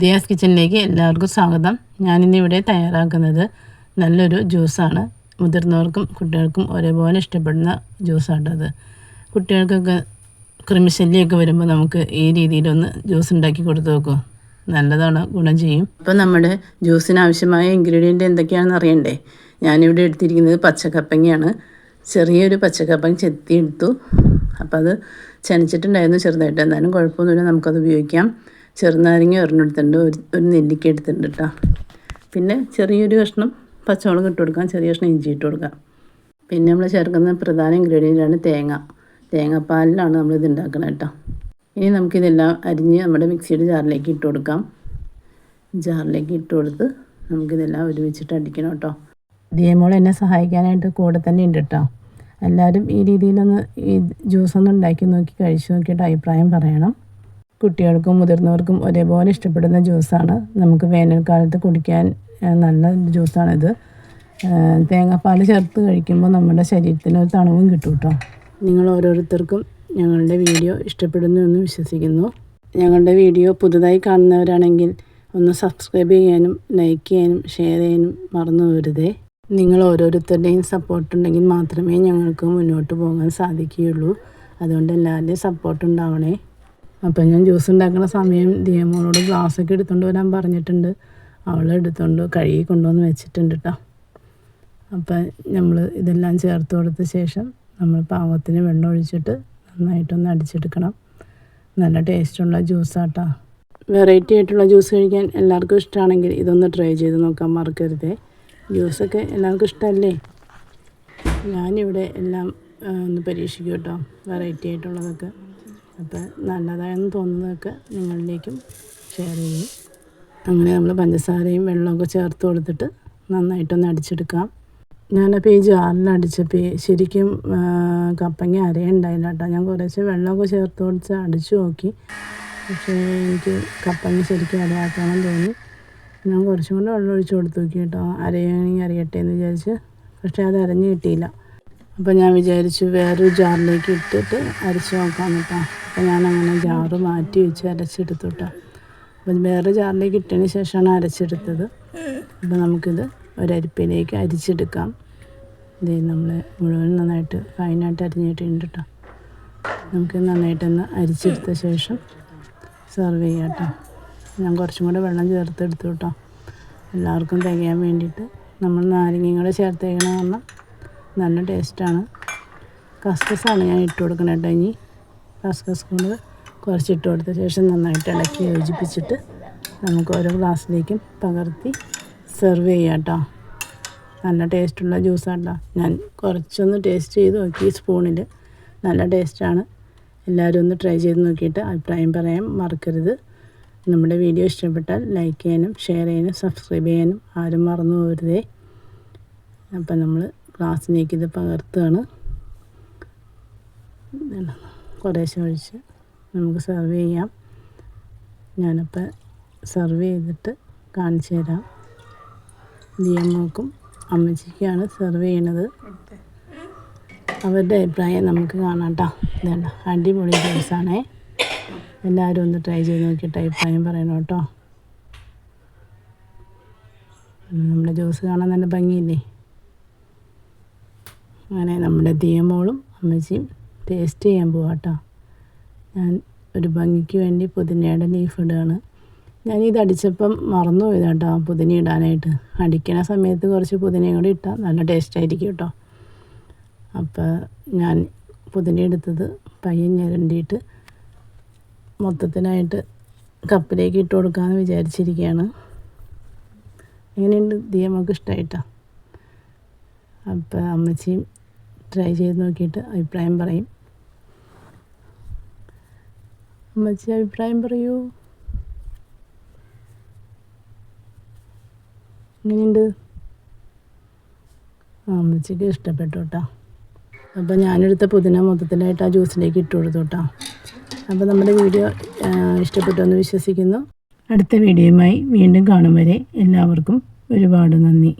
ദിയാസ് കിച്ചണിലേക്ക് എല്ലാവർക്കും സ്വാഗതം. ഞാനിന്നിവിടെ തയ്യാറാക്കുന്നത് നല്ലൊരു ജ്യൂസാണ്. മുതിർന്നവർക്കും കുട്ടികൾക്കും ഒരേപോലെ ഇഷ്ടപ്പെടുന്ന ജ്യൂസാണത് കുട്ടികൾക്കൊക്കെ കൃമിശല്യമൊക്കെ വരുമ്പോൾ നമുക്ക് ഈ രീതിയിലൊന്ന് ജ്യൂസ് ഉണ്ടാക്കി കൊടുത്തു നോക്കും. നല്ലതാണ് ഗുണം ചെയ്യും. അപ്പോൾ നമ്മുടെ ജ്യൂസിന് ആവശ്യമായ ഇൻഗ്രീഡിയന്റ് എന്തൊക്കെയാണെന്ന് അറിയണ്ടേ? ഞാനിവിടെ എടുത്തിരിക്കുന്നത് പച്ചക്കപ്പങ്ങയാണ്. ചെറിയൊരു പച്ചക്കപ്പങ്ങ ചെത്തിയെടുത്തു. അപ്പോൾ അത് ചനച്ചിട്ടുണ്ടായിരുന്നു ചെറുതായിട്ട്. എന്നാലും കുഴപ്പമൊന്നുമില്ല നമുക്കത് ഉപയോഗിക്കാം. ചെറുനാരങ്ങ ഒരെണ്ണെടുത്തിട്ടുണ്ട്. ഒരു ഒരു നെല്ലിക്ക എടുത്തിട്ടുണ്ട് കേട്ടോ പിന്നെ ചെറിയൊരു കഷ്ണം പച്ചമുളക് ഇട്ട് കൊടുക്കാം. ചെറിയ കഷ്ണം ഇഞ്ചി ഇട്ട് കൊടുക്കാം. പിന്നെ നമ്മൾ ചേർക്കുന്ന പ്രധാന ഇൻഗ്രീഡിയന്റാണ് തേങ്ങ. തേങ്ങാപ്പാലിലാണ് ഇത് ഉണ്ടാക്കുന്നത് കേട്ടോ ഇനി നമുക്കിതെല്ലാം അരിഞ്ഞ് നമ്മുടെ മിക്സിയുടെ ജാറിലേക്ക് ഇട്ട് കൊടുക്കാം. ജാറിലേക്ക് ഇട്ട് കൊടുത്ത് നമുക്കിതെല്ലാം ഒരുമിച്ചിട്ട് അടിക്കണം കേട്ടോ ദിയമോൾ എന്നെ സഹായിക്കാനായിട്ട് കൂടെ തന്നെ ഉണ്ട് കേട്ടോ എല്ലാവരും ഈ രീതിയിലൊന്ന് ഈ ജ്യൂസ് ഒന്ന് ഉണ്ടാക്കി നോക്കി കഴിച്ചു നോക്കിയിട്ട് അഭിപ്രായം പറയണം. കുട്ടികൾക്കും മുതിർന്നവർക്കും ഒരേപോലെ ഇഷ്ടപ്പെടുന്ന ജ്യൂസാണ്. നമുക്ക് വേനൽക്കാലത്ത് കുടിക്കാൻ നല്ല ജ്യൂസാണിത്. തേങ്ങാപ്പാൽ ചേർത്ത് കഴിക്കുമ്പോൾ നമ്മുടെ ശരീരത്തിന് ഒരു തണുവും കിട്ടും കേട്ടോ നിങ്ങൾ ഓരോരുത്തർക്കും ഞങ്ങളുടെ വീഡിയോ ഇഷ്ടപ്പെടുന്നു എന്ന് വിശ്വസിക്കുന്നു. ഞങ്ങളുടെ വീഡിയോ പുതുതായി കാണുന്നവരാണെങ്കിൽ ഒന്ന് സബ്സ്ക്രൈബ് ചെയ്യാനും ലൈക്ക് ചെയ്യാനും ഷെയർ ചെയ്യാനും മറന്നു വരുതേ നിങ്ങൾ ഓരോരുത്തരുടെയും സപ്പോർട്ട് ഉണ്ടെങ്കിൽ മാത്രമേ ഞങ്ങൾക്ക് മുന്നോട്ട് പോകാൻ സാധിക്കുകയുള്ളൂ. അതുകൊണ്ട് എല്ലാവരുടെയും സപ്പോർട്ട് ഉണ്ടാവണേ. അപ്പം ഞാൻ ജ്യൂസ് ഉണ്ടാക്കുന്ന സമയം ദിയമോളോട് ഗ്ലാസ്സൊക്കെ എടുത്തുകൊണ്ട് വരാൻ പറഞ്ഞിട്ടുണ്ട്. അവൾ എടുത്തുകൊണ്ട് കഴുകി കൊണ്ടുവന്ന് വെച്ചിട്ടുണ്ട് കേട്ടോ അപ്പം നമ്മൾ ഇതെല്ലാം ചേർത്ത് കൊടുത്ത ശേഷം നമ്മൾ പാകത്തിന് വെള്ളം ഒഴിച്ചിട്ട് നന്നായിട്ടൊന്ന് അടിച്ചെടുക്കണം. നല്ല ടേസ്റ്റുള്ള ജ്യൂസാട്ടോ വെറൈറ്റി ആയിട്ടുള്ള ജ്യൂസ് കഴിക്കാൻ എല്ലാവർക്കും ഇഷ്ടമാണെങ്കിൽ ഇതൊന്ന് ട്രൈ ചെയ്ത് നോക്കാൻ മറക്കരുതേ. ജ്യൂസൊക്കെ എല്ലാവർക്കും ഇഷ്ടമല്ലേ ഞാനിവിടെ എല്ലാം ഒന്ന് പരീക്ഷിക്കും കേട്ടോ വെറൈറ്റി ആയിട്ടുള്ളതൊക്കെ. അപ്പോൾ നല്ലതായെന്ന് തോന്നുന്നതൊക്കെ നിങ്ങളിലേക്കും ഷെയർ ചെയ്യും അങ്ങനെ നമ്മൾ പഞ്ചസാരയും വെള്ളമൊക്കെ ചേർത്ത് കൊടുത്തിട്ട് നന്നായിട്ടൊന്ന് അടിച്ചെടുക്കാം. ഞാനപ്പോൾ ഈ ജാറിൽ അടിച്ചപ്പോൾ ശരിക്കും കപ്പങ്ങി അരയുണ്ടായില്ല കേട്ടോ. ഞാൻ കുറച്ച് വെള്ളമൊക്കെ ചേർത്ത് കൊടുത്ത് അടിച്ചു നോക്കി. പക്ഷേ എനിക്ക് കപ്പങ്ങി ശരിക്കും അരയാക്കണം തോന്നി. ഞാൻ കുറച്ചും കൂടെ വെള്ളം ഒഴിച്ച് കൊടുത്ത് നോക്കി കേട്ടോ. അരയാണെങ്കിൽ അറിയട്ടെ എന്ന് വിചാരിച്ച്. പക്ഷേ അത് അരഞ്ഞ് കിട്ടിയില്ല. അപ്പോൾ ഞാൻ വിചാരിച്ചു വേറൊരു ജാറിലേക്ക് ഇട്ടിട്ട് അരച്ച് നോക്കാം കേട്ടോ അപ്പോൾ ഞാൻ അങ്ങനെ ജാറ് മാറ്റി വെച്ച് അരച്ചെടുത്തു കേട്ടോ അപ്പം വേറെ ജാറിലേക്ക് ഇട്ടതിന് ശേഷമാണ് അരച്ചെടുത്തത്. അപ്പോൾ നമുക്കിത് ഒരരിപ്പിലേക്ക് അരിച്ചെടുക്കാം. ഇത് നമ്മൾ മുഴുവൻ നന്നായിട്ട് ഫൈനായിട്ട് അരിഞ്ഞിട്ടുണ്ട് കേട്ടോ നമുക്ക് നന്നായിട്ടൊന്ന് അരിച്ചെടുത്ത ശേഷം സെർവ് ചെയ്യാം കേട്ടോ ഞാൻ കുറച്ചും കൂടെ വെള്ളം ചേർത്തെടുത്തു കേട്ടോ എല്ലാവർക്കും തികയാൻ വേണ്ടിയിട്ട് നമ്മൾ നാരങ്ങയും കൂടെ ചേർത്തേക്കണം കാരണം നല്ല ടേസ്റ്റാണ്. കസ്കസാണ് ഞാൻ ഇട്ട് കൊടുക്കുന്നത് കേട്ടോ ഇനി. കസ്കസ് കൊണ്ട് കുറച്ചിട്ട് കൊടുത്ത ശേഷം നന്നായിട്ട് ഇളക്കി യോജിപ്പിച്ചിട്ട് നമുക്ക് ഓരോ ഗ്ലാസ്സിലേക്കും പകർത്തി സെർവ് ചെയ്യാം കേട്ടോ. നല്ല ടേസ്റ്റുള്ള ജ്യൂസാട്ടോ. ഞാൻ കുറച്ചൊന്ന് ടേസ്റ്റ് ചെയ്ത് നോക്കി സ്പൂണിൽ നല്ല ടേസ്റ്റാണ്. എല്ലാവരും ഒന്ന് ട്രൈ ചെയ്ത് നോക്കിയിട്ട് അഭിപ്രായം പറയാൻ മറക്കരുത്. നമ്മുടെ വീഡിയോ ഇഷ്ടപ്പെട്ടാൽ ലൈക്ക് ചെയ്യാനും ഷെയർ ചെയ്യാനും സബ്സ്ക്രൈബ് ചെയ്യാനും ആരും മറന്നു പോകരുതേ. അപ്പം നമ്മൾ ഗ്ലാസ്സിലേക്ക് ഇത് പകർത്തുകയാണ്. കുറേശ്ശെ ഒഴിച്ച് നമുക്ക് സെർവ് ചെയ്യാം. ഞാനിപ്പോൾ സെർവ് ചെയ്തിട്ട് കാണിച്ചു തരാം. ദിയമ്മക്കും അമ്മച്ചിക്കാണ് സെർവ് ചെയ്യണത്. അവരുടെ അഭിപ്രായം നമുക്ക് കാണാം കേട്ടോ. ഇതാണ് അടിപൊളി ജ്യൂസാണേ എല്ലാവരും ഒന്ന് ട്രൈ ചെയ്ത് നോക്കിയിട്ട് അഭിപ്രായം പറയണം കേട്ടോ. നമ്മുടെ ജ്യൂസ് കാണാൻ നല്ല ഭംഗിയില്ലേ? അങ്ങനെ നമ്മുടെ ദിയമോളും അമ്മച്ചിയും ടേസ്റ്റ് ചെയ്യാൻ പോവാട്ടോ. ഞാൻ ഒരു ഭംഗിക്ക് വേണ്ടി പുതിനയുടെ ലീഫ് ഇടുകയാണ് ഞാനിത് അടിച്ചപ്പം മറന്നു പോയത് കേട്ടോ പുതിന ഇടാനായിട്ട്. അടിക്കണ സമയത്ത് കുറച്ച് പുതിനയും കൂടി ഇട്ടാൽ നല്ല ടേസ്റ്റ് ആയിരിക്കും കേട്ടോ. അപ്പോൾ ഞാൻ പുതിന എടുത്തത് പയ്യൻ ഞരണ്ടിയിട്ട് മൊത്തത്തിനായിട്ട് കപ്പിലേക്ക് ഇട്ട് കൊടുക്കാമെന്ന് വിചാരിച്ചിരിക്കുകയാണ് എങ്ങനെയുണ്ട്? ദിയമൊക്കെ ഇഷ്ടമായിട്ടാണ് അപ്പോൾ അമ്മച്ചിയും ട്രൈ ചെയ്ത് നോക്കിയിട്ട് അഭിപ്രായം പറയും. അമ്മച്ചി അഭിപ്രായം പറയൂ. എങ്ങനെയുണ്ട്? അമ്മച്ചിക്ക് ഇഷ്ടപ്പെട്ടു കേട്ടോ. അപ്പോൾ ഞാനെടുത്ത പുതിന മൊത്തത്തിലായിട്ട് ആ ജ്യൂസിലേക്ക് ഇട്ട് കൊടുത്തു കേട്ടോ. അപ്പോൾ നമ്മുടെ വീഡിയോ ഇഷ്ടപ്പെട്ടു എന്ന് വിശ്വസിക്കുന്നു. അടുത്ത വീഡിയോയുമായി വീണ്ടും കാണും വരെ എല്ലാവർക്കും ഒരുപാട് നന്ദി.